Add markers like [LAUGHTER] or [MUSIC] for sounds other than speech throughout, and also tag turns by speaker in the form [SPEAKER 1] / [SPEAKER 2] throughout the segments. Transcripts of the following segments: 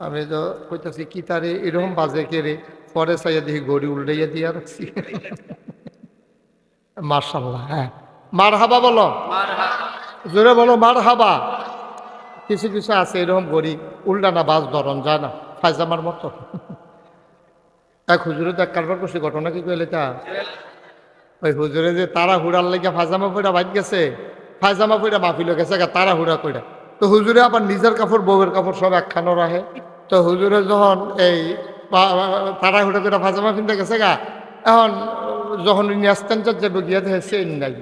[SPEAKER 1] আমি তো কইতাছি কি তারে এরকম বাজে কেড়ে পরে চাইয়া দেখি গড়ি উল্টাইয়া দিয়া রাখছি। মার্শাল্লাহ হ্যাঁ। মার হাবা বলো জোরে বলো মার হাবা কিছু কিছু আছে এরকম গড়ি উল্টা না বাস ধরন যায় না ফাইজামার মতো। এক হুজুরে তো এক কারবার করছে ঘটনা কি কইলে তা? ওই হুজুরে যে তারা হুড়ার লেগে ফাইজামা পইরা বাইক গেছে ফাজামা পইরা মাহফিল গেছে তারা হুড়া কইরা। তো হুজুরে আবার নিজের কাপড় বউয়ের কাপড় সব একখানো রাখে। তো হুজুরে যখন এই তারা হুড়া করে ফাজামা কিনতে গেছে গা, এখন যখন উনি আসতেন যে গিয়ে দেখে চেইন নাই।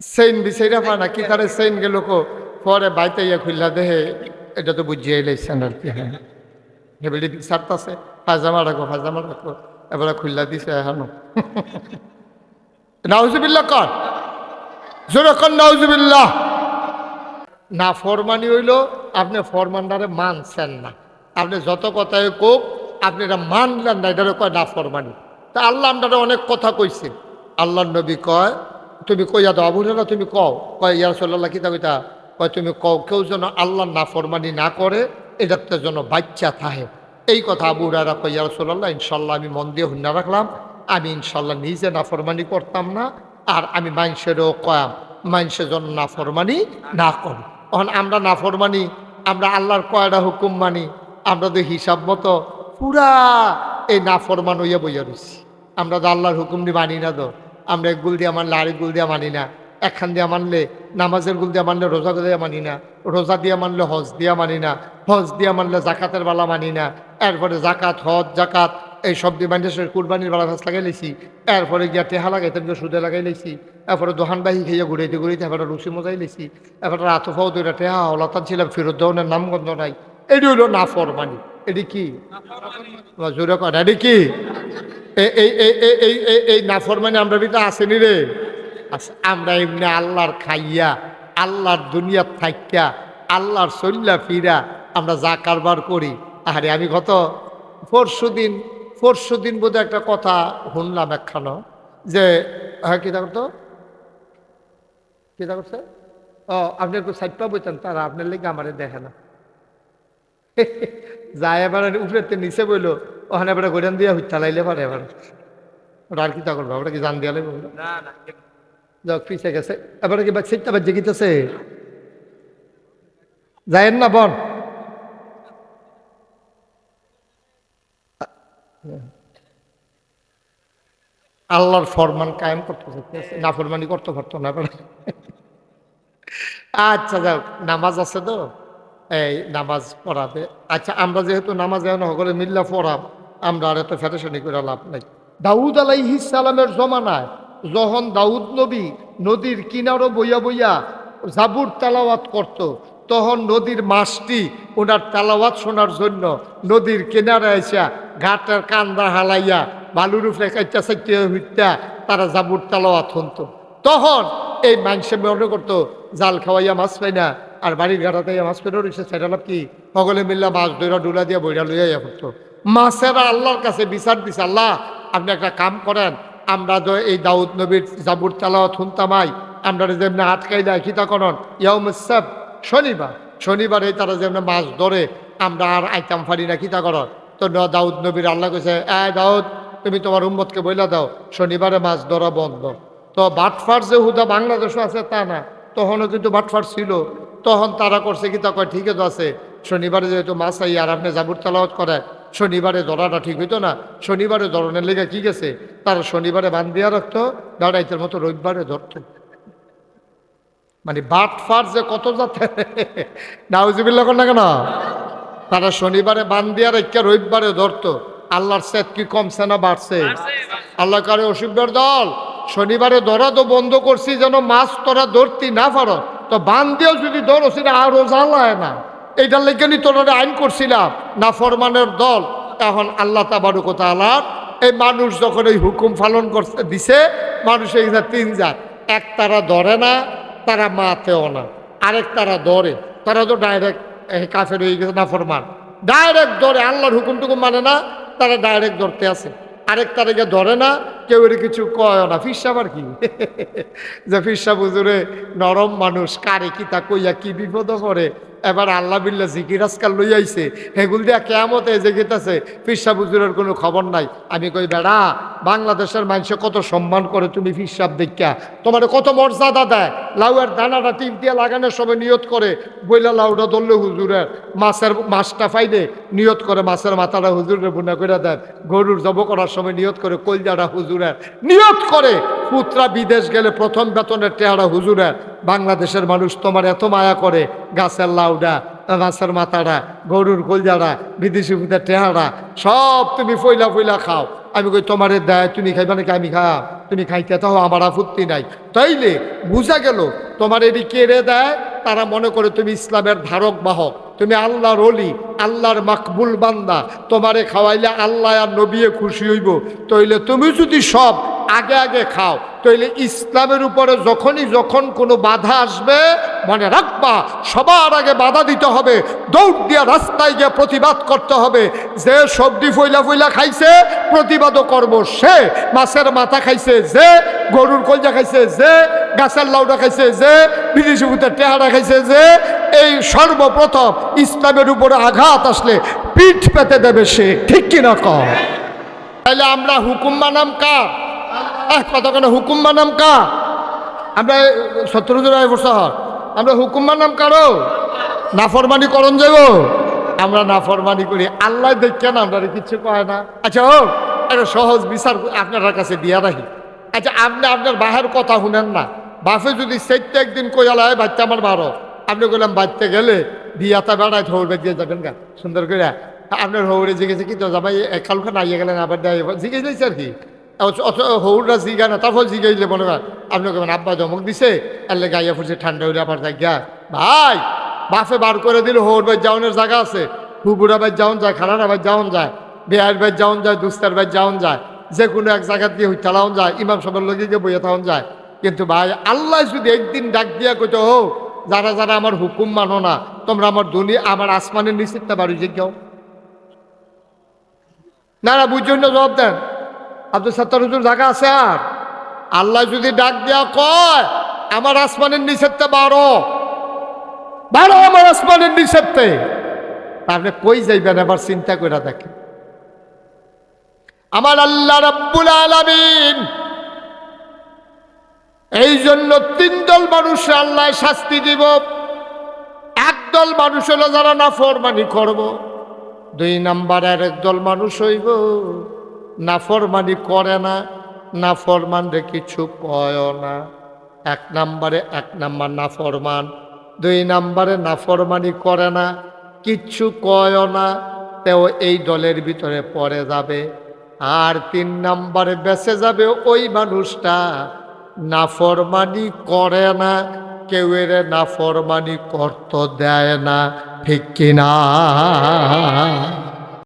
[SPEAKER 1] চেইন বিচাইরা পা না, কি তারে চেইন গেল কো, পরে বাইতে ইয়া খুললা দেহে, এটা তো বুঝিয়ে লাইছেন আর কি হ্যাঁ। হেবেলি সারতাছে ফাজামা রাখো ফাজামা রাখো এবারে খুললা দিছে এখনও। নাউজুবিল্লাহ কর। জোরে কর নাউজুবিল্লাহ। না ফরমানি হইল, আপনি ফরমানদারে মানছেন না। আপনি যত কথাই কোক, আপনি এটা মানলেন না, এটারে কয় না ফরমানি। তা আল্লাহ আপনারা অনেক কথা কইছে। আল্লাহ নবী কয়, তুমি কইয়া দাও আবু না তুমি কও? কয়, ইয়া সাল্লাহ কিতা কইতা কয়, তুমি কও, কেউ যেন আল্লাহ না ফরমানি না করে এটাতে যেন বাচ্চা থাহে এই কথা আবু হুরারা কয়, ইয়া সাল্লাহ ইনশাল্লাহ আমি মন দিয়ে হুন্না রাখলাম। আমি ইনশাল্লাহ নিজে নাফরমানি করতাম না, আর আমি মানুষেরও কয়াম মানুষের জন্য নাফরমানি না করি। তখন আমরা নাফর মানি, আমরা আল্লাহর কয়টা হুকুম মানি, আমরা তো হিসাব মতো পুরা এই নাফরমান হইয়া বইয়া রয়েছি আমরা তো আল্লাহর হুকুম দিয়ে মানি না তো, আমরা এক গুল দিয়ে মানলে আরেক গুল দিয়ে মানি না, একখান দিয়া মানলে নামাজের গুল দিয়া মানলে রোজা দিয়া মানি না, রোজা দিয়া মানলে হজ দিয়া মানি না, হজ দিয়া মানলে জাকাতের বালা মানি না, এরপরে জাকাত, হজ, জাকাত এই সব দিয়ে মানুষের কুরবানির বেলা ফাঁস লাগাই লাইছি। এরপরে গিয়া টেহা লাগাইতাম সুদে লাগাই লাইছি। এরপরে দোকান বাহি খেয়ে ঘুরাইতে ঘুরাইতে এবারে রুচি মজাই লাইছি। এরপরে আতফাও দুইটা টেহা হলাতান ছিলাম ফেরত দেওয়ানের নামগন্ধ নাই। এটি হলো না ফরমানি এটি কি? জোরে কর এটি কি? এই এই নাফরমানি আমরা ভিতরে আসেনি রে। আচ্ছা আমরা এমনি আল্লাহর খাইয়া, আল্লাহর দুনিয়ার থাকিয়া আল্লাহর চল্লা ফিরা আমরা যা কারবার করি। আরে আমি কত? পরশু দিন পরশু দিন বোধহয় একটা কথা শুনলাম একখানো যে হ্যাঁ কী করতো কী করছে ও আপনি একটু সাইড পা বইতেন তারা আপনার লেগে আমারে দেখে না। [LAUGHS] যায় এবার উপরে নিচে বইলো ওখানে এবার গোডান দিয়া হুইতা লাইলে পারে এবার। ওটা আর কি তা করব? ওটা কি জান দিয়া লাগবে যাক পিছে গেছে। এবারে কি বাচ্চা সিটটা বাজে গিতেছে যায়েন না বন। আল্লাহর ফরমান কায়েম করতে চাইতেছে না ফরমানি করতে পারতো না আচ্ছা যাক, নামাজ আছে তো? এই নামাজ পড়াবে। আচ্ছা আমরা যেহেতু নামাজ এখন সকলে মিল্লা পড়াব, আমরা আর এত ফেটেশনি করে লাভ নাই। দাউদ আলাইহিস সালামের জমানায় যখন দাউদ নবী নদীর কিনারও বইয়া বইয়া জাবুর তালাওয়াত করত। তখন নদীর মাছটি ওনার তালাওয়াত শোনার জন্য নদীর কিনারে এসা ঘাটের কান্দা হালাইয়া বালুর উপরে কাইটা চাইতে হইতা তারা জাবুর তালাওয়াত শুনত তখন এই মাংসে মনে করতো, জাল খাওয়াইয়া মাছ পাই না, আর বাড়ির ঘাটাতে মাছ পেরো রয়েছে সেটা কি? সকলে মিল্লা মাছ ধরা ডুলা দিয়া বইরা লইয়া ইয়া করতো মাছেরা আল্লাহর কাছে বিচার দিছে, আল্লাহ, আপনি একটা কাম করেন, আমরা তো এই দাউদ নবীর জাবুর তালাওয়াত শুনতামাই আমরা যেমনি আটকাই দেয় খিতা করন ইয়াউমসব শনিবার। শনিবারে তারা যেমনি মাছ ধরে আমরা আর আইতাম পারি না খিতা করন তো ন- দাউদ নবীর আল্লাহ কইছে, এ দাউদ, তুমি তোমার উম্মতকে বইলা দাও, শনিবারে মাছ ধরা বন্ধ। তো বাটফার যে হুদা বাংলাদেশও আছে তা না, তখনও কিন্তু বাটফার ছিল। তখন তারা করছে, কি তা কয় ঠিক আছে, শনিবারে যেহেতু মাছ আই আর আপনি জাবুর তালাওয়াত করে শনিবারে ধরাটা ঠিক হইতো না, শনিবারে ধরনের লেগে কি গেছে? তারা শনিবারে বান দিয়া রাখতো দাঁড়াইতের মতো রবিবারে ধরতো। মানে বাটফার যে কত যাতে। নাউজিবিল্লা কর না কেন? তারা শনিবারে বান দিয়া রেখে রবিবারে ধরতো। আল্লাহর সেত কি কমছে না বাড়ছে? আল্লাহ কারে অসুবিধার দল? শনিবারে ধরা তো বন্ধ করছি যেন মাছ তোরা ধরতি না পারো। তো বান দিয়েও যদি ধরো, সেটা আরও জ্বালায় না। এইটার লেগে তোরা আইন করছিলাম, না ফরমানের দল। এখন আল্লাহ তাবারুক তালার এই মানুষ যখন এই হুকুম পালন করতে দিছে, মানুষ এই তিন জাত। এক তারা ধরে না তারা মাতেও না। আরেক তারা দরে তারা তো ডাইরেক্ট কাফের হয়ে গেছে না ফরমান ডাইরেক্ট দরে আল্লাহর হুকুমটুকু মানে না, তারা ডাইরেক্ট ধরতে আছে আরেক তারিখে ধরে না, কেউ এর কিছু কয় না। ফিরসাব আর কি? [LAUGHS] যে ফিরসা বুজুরে নরম মানুষ, কারে কি তা কইয়া কি বিপদ করে এবার আল্লাহ বিল্লা জিকির আজকাল লই আইছে। হেগুল দিয়া কেমতে যে গেতেছে, ফিরসা বুজুরের কোনো খবর নাই। আমি কই, বেড়া, বাংলাদেশের মানুষ কত সম্মান করে তুমি ফিরসাব দেখা তোমার কত মর্যাদা দেয়। লাউয়ের দানাটা টিপ দিয়ে লাগানোর সময় নিয়ত করে। বইলা লাউটা ধরলে হুজুরের মাছের মাছটা ফাইলে নিয়ত করে মাছের মাথাটা হুজুরের বুনা করে দেন গরুর জব করার সময় নিয়ত করে কলজাটা হুজুরের। নিয়ত করে পুত্রা বিদেশ গেলে প্রথম বেতনের টেহারা হুজুরের, বাংলাদেশের মানুষ তোমার এত মায়া করে, গাছের লাউডা, গাছের মাথাটা, গরুর কলজাটা, বিদেশি পুঁতে টেহারা, সব তুমি ফইলা ফইলা খাও। আমি কই, তোমারে দেয়, তুমি খাইবা নাকি আমি খা তুমি খাইতে তাও আমার আপত্তি নাই। তাইলে বুঝা গেল, তোমার এটি কেড়ে দেয়? তারা মনে করে তুমি ইসলামের ধারক, বাহক। তুমি আল্লাহর অলি আল্লাহর মাকবুল বান্দা। তোমারে খাওয়াইলে আল্লাহ আর নবিয়ে খুশি হইব। তইলে তুমি যদি সব আগে আগে খাও। তইলে ইসলামের উপরে যখনই যখন কোনো বাধা আসবে, মনে রাখবা, সবার আগে বাধা দিতে হবে। দৌড় দিয়ে রাস্তায় গিয়ে প্রতিবাদ করতে হবে। যে সবজি ফইলা ফইলা খাইছে, প্রতিবাদও করব সে। মাছের মাথা খাইছে যে, গরুর কলজা খাইছে যে, গাছের লাউডা খাইছে যে, বিদেশি ভূতের টেহারা খাইছে যে, এই সর্বপ্রথম ইসলামের উপরে আঘাত আসলে পিঠ পেতে দেবে সে। ঠিক কিনা কম তাহলে আমরা হুকুম মানাম কা আহ, কতক্ষণ হুকুম মানাম কা আমরা সত্তর জন বছর আমরা হুকুম মানাম কারও? নাফরমানি করণ যাব আমরা নাফরমানি করি। আল্লাহ দেখেন আমরা কিচ্ছু কয় না। আচ্ছা হোক একটা সহজ বিচার আপনার কাছে দিয়া রাখি। আচ্ছা আপনি আপনার বাহের কথা শুনেন না। বাপে যদি সেটটা একদিন কইয়ালায় বাচ্চা আমার বারো। আপনি কইলাম বাচ্চা গেলে বিয়াতা বেড়ায় ধরবে দিয়ে যাবেন গা। সুন্দর করে আপনার হৌরে জিজ্ঞেসে কি তো জামাই কালখান আইয়ে গেলেন আবার জিজ্ঞেস আর কি। হৌররা জিগা না তারপর জিগাইলে মনে হয়, আপনি কেমন আব্বা ধমক দিছে? এলে গাইয়া ফুটছে ঠান্ডা হইলে আবার যাই গা ভাই বাফে বার করে দিল হৌর ভাই যাওনের জায়গা আছে। হুবুরা ভাই যাওন যায় খানারা ভাই যাওন যায়, বেয়ার ভাই যাওন যায়, দুস্তার ভাই যাওন যায়, যে কোনো এক জায়গা দিয়ে হুইতালাও যায়, ইমাম সবার লগে গিয়ে বইয়া থাউন যায়। কিন্তু ভাই, আল্লাহ যদি একদিন ডাক দিয়া কইতো হোক যারা যারা আমার হুকুম মানো না, তোমরা আমার দুনিয়া আমার আসমানের নিশ্চিতটা বাড়ি যে কেউ না না বুঝছেন না জবাব দেন। আব্দুল সত্তর হুজুর আছে আর? আল্লাহ যদি ডাক দেওয়া কয়, আমার আসমানের নিষেধতে বারো বারো আমার আসমানের নিষেধতে আপনি কই যাইবেন এবার চিন্তা করে দেখেন। আমার আল্লাহ রব্বুল আলামিন এই জন্য তিন দল মানুষ আল্লাহ শাস্তি দিব। একদল মানুষ হলো যারা না ফরমানি করব। দুই নাম্বার আর একদল মানুষ হইব। নাফরমানি করে না নাফরমানরে কিছু কয় না। এক নাম্বারে এক নাম্বার নাফরমান, দুই নাম্বারে নাফরমানি করে না, কিচ্ছু কয় না, তেও এই দলের ভিতরে পড়ে যাবে। আর তিন নাম্বারে বেঁচে যাবে ওই মানুষটা, নাফরমানি করে না, কেউ এর নাফরমানি করতে দেয় না, ঠিক কিনা?